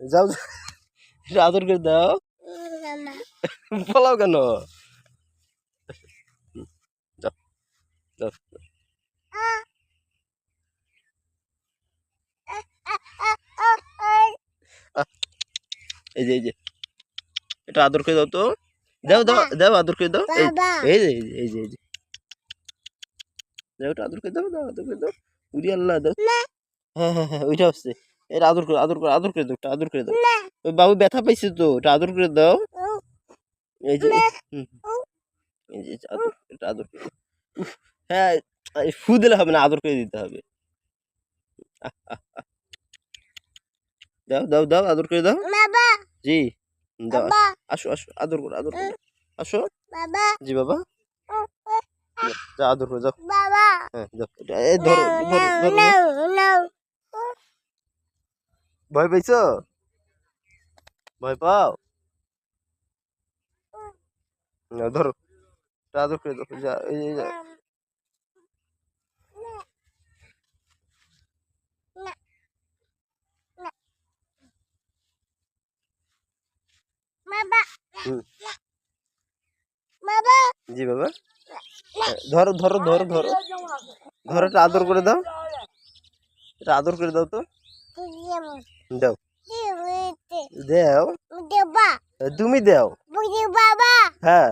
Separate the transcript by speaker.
Speaker 1: যাও। আদর করে দাও। বলাও কেন? এই যে এই যে। এটা আদর করে দাও তো। দাও দাও দাও আদর করে দাও। এই যে এই যে এই যে দাও এটা আদর করে দাও দাও আদর করে দাও। উড়ি আল্লাহ দাও। হ্যাঁ হ্যাঁ হ্যাঁ ওইটা হচ্ছে। এটা আদর করে আদর করে আদর করে দাও আদর করে দাও। ওই বাবু ব্যথা পাইছে তো এটা আদর করে দাও। এই যে। এই আদর এটা আদর করে হ্যাঁ ফু দিলে হবে না আদর করে দিতে হবে। দাও দাও দাও আদর করে দাও। জি দাও। আসো আসো আদর করো আদর করো। আসো। জি বাবা। যা আদর করে যাও। হ্যাঁ যাও। ধরো ধরো ধরো ভয় পাইছো? ভয় পাও? না, ধরো। আদর করে দাও যা এই যা। জি বাবা। ধরো ধরো ধরো ধরো। ধরো আদর করে দাও। এটা আদর করে দাও তো। দাও। দাও।
Speaker 2: দেবা।
Speaker 1: তুমি দাও।
Speaker 2: বাবা
Speaker 1: হ্যাঁ।